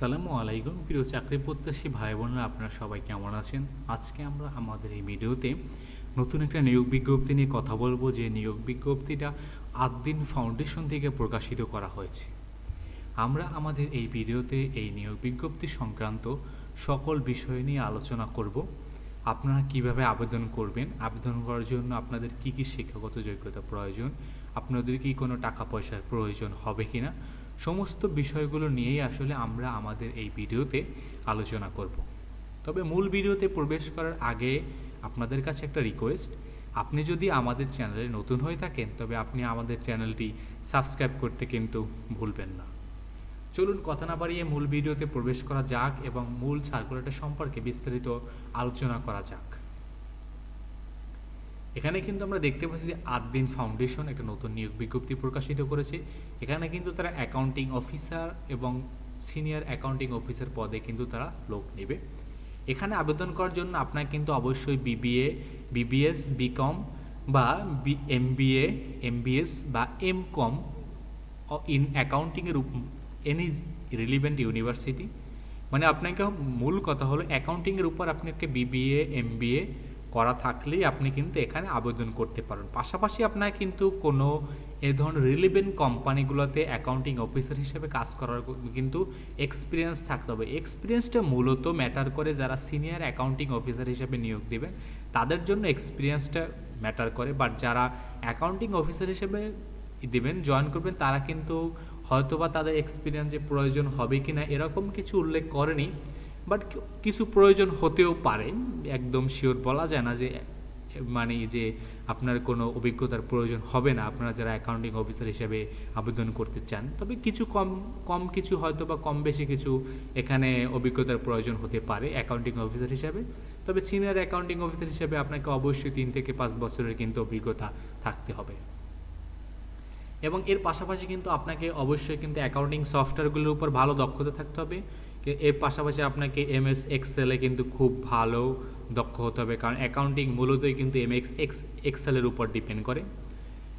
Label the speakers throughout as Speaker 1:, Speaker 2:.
Speaker 1: আসসালামু আলাইকুম। প্রিয় চাকরি প্রত্যাশী ভাই বোনেরা, আপনারা সবাই কেমন আছেন? আজকে আমরা আমাদের এই ভিডিওতে নতুন একটা নিয়োগ বিজ্ঞপ্তি নিয়ে কথা বলব। যে নিয়োগ বিজ্ঞপ্তিটা আদ্দিন ফাউন্ডেশন থেকে প্রকাশিত করা হয়েছে। আমরা আমাদের এই ভিডিওতে এই নিয়োগ বিজ্ঞপ্তি সংক্রান্ত সকল বিষয় নিয়ে আলোচনা করব। আপনারা কীভাবে আবেদন করবেন? আবেদন করার জন্য আপনাদের কি কি শিক্ষাগত যোগ্যতা প্রয়োজন? আপনাদের কি কোনো টাকা পয়সার প্রয়োজন হবে কিনা? সমস্ত বিষয়গুলো নিয়েই আসলে আমরা আমাদের এই ভিডিওতে আলোচনা করব। তবে মূল ভিডিওতে প্রবেশ করার আগে আপনাদের কাছে একটা রিকোয়েস্ট আপনি যদি আমাদের চ্যানেলে নতুন হয়ে থাকেন, তবে আপনি আমাদের চ্যানেলটি সাবস্ক্রাইব করতে কিন্তু ভুলবেন না। চলুন কথা না বাড়িয়ে মূল ভিডিওতে প্রবেশ করা যাক এবং মূল সার্কুলেটর সম্পর্কে বিস্তারিত আলোচনা করা যাক। এখানে কিন্তু আমরা দেখতে পাচ্ছি যে আদ্দিন ফাউন্ডেশন একটা নতুন নিয়োগ বিজ্ঞপ্তি প্রকাশিত করেছে। এখানে কিন্তু তারা অ্যাকাউন্টিং অফিসার এবং সিনিয়র অ্যাকাউন্টিং অফিসার পদে কিন্তু তারা লোক নেবে। এখানে আবেদন করার জন্য আপনাকে কিন্তু অবশ্যই বিবিএ বিবিএস বিকম বা এমবিএ এমবিএস বা এম কম ইন অ্যাকাউন্টিংয়ের এনি রিলিভেন্ট ইউনিভার্সিটি মানে আপনাকে মূল কথা হলো অ্যাকাউন্টিংয়ের উপর আপনাকে বিবিএ এমবিএ করা থাকলেই আপনি কিন্তু এখানে আবেদন করতে পারেন। পাশাপাশি আপনার কিন্তু কোনো এ ধরনের রিলিভেন্ট কোম্পানিগুলোতে অ্যাকাউন্টিং অফিসার হিসেবে কাজ করার কিন্তু এক্সপিরিয়েন্স থাকতে হবে। এক্সপিরিয়েন্সটা মূলত ম্যাটার করে যারা সিনিয়র অ্যাকাউন্টিং অফিসার হিসেবে নিয়োগ দেবেন, তাদের জন্য এক্সপিরিয়েন্সটা ম্যাটার করে। বাট যারা অ্যাকাউন্টিং অফিসার হিসেবে দেবেন জয়েন করবেন, তারা কিন্তু হয়তোবা তাদের এক্সপিরিয়েন্স যে প্রয়োজন হবে কি না এরকম কিছু উল্লেখ করেনি। বাট কিছু প্রয়োজন হতেও পারে একদম শিওর বলা যায় না যে মানে যে আপনার কোনো অভিজ্ঞতার প্রয়োজন হবে না আপনারা যারা অ্যাকাউন্টিং অফিসার হিসেবে আবেদন করতে চান তবে কিছু কম কম কিছু হয়তো বা কম বেশি কিছু এখানে অভিজ্ঞতার প্রয়োজন হতে পারে অ্যাকাউন্টিং অফিসার হিসেবে তবে সিনিয়র অ্যাকাউন্টিং অফিসার হিসেবে আপনাকে অবশ্যই তিন থেকে পাঁচ বছরের কিন্তু অভিজ্ঞতা থাকতে হবে এবং এর পাশাপাশি কিন্তু আপনাকে অবশ্যই কিন্তু অ্যাকাউন্টিং সফটওয়্যারগুলোর উপর ভালো দক্ষতা থাকতে হবে এর পাশাপাশি আপনাকে এম এস এক্সেলে কিন্তু খুব ভালো দক্ষ হতে হবে। কারণ অ্যাকাউন্টিং মূলতই কিন্তু এম এক্স এক্স এক্সেলের উপর ডিপেন্ড করে।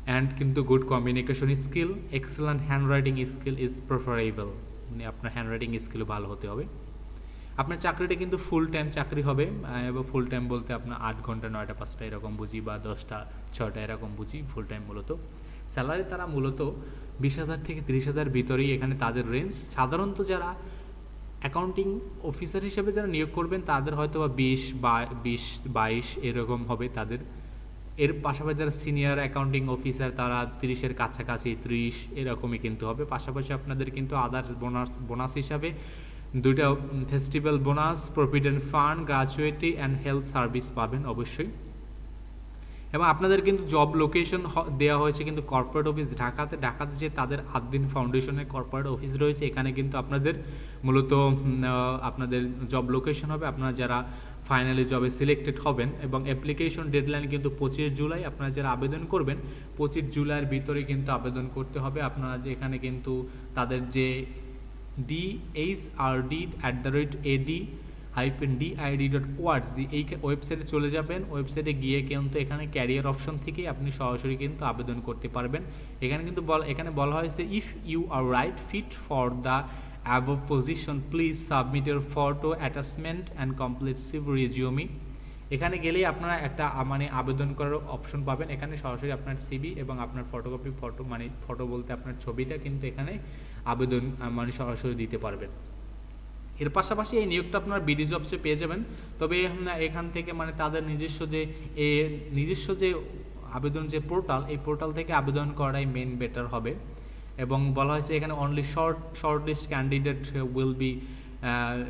Speaker 1: অ্যান্ড কিন্তু good communication skill excellent hand writing skill is preferable মানে আপনার হ্যান্ড রাইটিং স্কিল ভালো হতে হবে। আপনার চাকরিটা কিন্তু ফুল টাইম চাকরি হবে। এবং ফুল টাইম বলতে আপনার আট ঘণ্টা, নয়টা, পাঁচটা এরকম বুঝি বা দশটা, ছটা এরকম বুঝি ফুল টাইম মূলত। স্যালারি তারা মূলত বিশ হাজার থেকে তিরিশ হাজার ভিতরেই এখানে তাদের রেঞ্জ সাধারণত যারা অ্যাকাউন্টিং অফিসার হিসেবে যারা নিয়োগ করবেন, তাদের হয়তো বা বিশ বা, বিশ, বাইশ এরকম হবে তাদের। এর পাশাপাশি যারা সিনিয়র অ্যাকাউন্টিং অফিসার তারা তিরিশের কাছাকাছি, ত্রিশ এরকমই কিন্তু হবে। পাশাপাশি আপনাদের কিন্তু আদার্স বোনাস বোনাস হিসাবে দুইটা festival bonus provident fund gratuity and health service পাবেন অবশ্যই। এবং আপনাদের কিন্তু জব লোকেশন দেওয়া হয়েছে কিন্তু কর্পোরেট অফিস ঢাকাতে ঢাকাতে যে তাদের আদ্দিন ফাউন্ডেশনের কর্পোরেট অফিস রয়েছে, এখানে কিন্তু আপনাদের মূলত আপনাদের জব লোকেশন হবে। আপনারা যারা ফাইনালি জবে সিলেক্টেড হবেন এবং অ্যাপ্লিকেশন ডেডলাইন কিন্তু পঁচিশ জুলাই আপনারা যারা আবেদন করবেন, পঁচিশ জুলাইয়ের ভিতরে কিন্তু আবেদন করতে হবে। আপনারা যে, এখানে কিন্তু তাদের যে D H R D at the rate AD hyphen DID dot ওয়ার্ডজি এই ওয়েবসাইটে চলে যাবেন ওয়েবসাইটে গিয়ে কিন্তু এখানে ক্যারিয়ার অপশন থেকেই আপনি সরাসরি কিন্তু আবেদন করতে পারবেন। এখানে কিন্তু বল, এখানে বলা হয়েছে if you are right fit for the above position please submit your photo attachment and complete CV resume এখানে গেলেই আপনারা একটা মানে আবেদন করার অপশন পাবেন। এখানে সরাসরি আপনার সিবি এবং আপনার ফটোকপি ফটো মানে ফটো বলতে আপনার ছবিটা কিন্তু এখানে আবেদন মানে সরাসরি দিতে পারবেন। এর পাশাপাশি এই নিয়োগটা আপনার বিডি জবসে পেয়ে যাবেন। তবে এখান থেকে মানে তাদের নিজস্ব যে, এ নিজস্ব যে আবেদন যে পোর্টাল এই পোর্টাল থেকে আবেদন করাই মেন বেটার হবে। এবং বলা হয়েছে এখানে only short short list candidate will be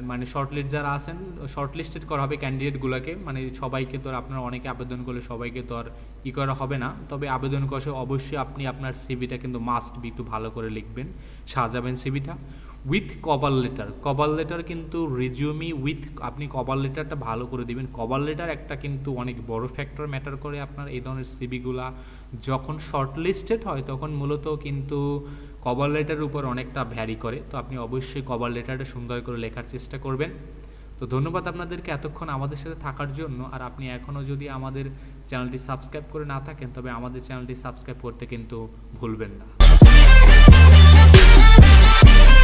Speaker 1: মানে শর্ট লিস্ট যারা আছেন শর্ট লিস্টেড করা হবে ক্যান্ডিডেটগুলোকে মানে সবাইকে তো আর আপনারা অনেকে আবেদন করলে সবাইকে তো আর ই করা হবে না। তবে আবেদন করে অবশ্যই আপনি আপনার সিভিটা কিন্তু মাস্ট বি একটু ভালো করে লিখবেন, সাজাবেন সিভিটা with cover letter cover letter কিন্তু রিজিউমি উইথ আপনি কভার লেটারটা ভালো করে দিবেন। কভার লেটার একটা কিন্তু অনেক বড় ফ্যাক্টর ম্যাটার করে আপনার এই ধরনের সিবিগুলা যখন শর্ট লিস্টেড হয়, তখন মূলত কিন্তু কভার লেটারের উপর অনেকটা ভ্যারি করে। তো আপনি অবশ্যই কভার লেটারটা সুন্দর করে লেখার চেষ্টা করবেন। তো ধন্যবাদ আপনাদেরকে এতক্ষণ আমাদের সাথে থাকার জন্য। আর আপনি এখনও যদি আমাদের চ্যানেলটি সাবস্ক্রাইব করে না থাকেন, তবে আমাদের চ্যানেলটি সাবস্ক্রাইব করতে কিন্তু ভুলবেন না।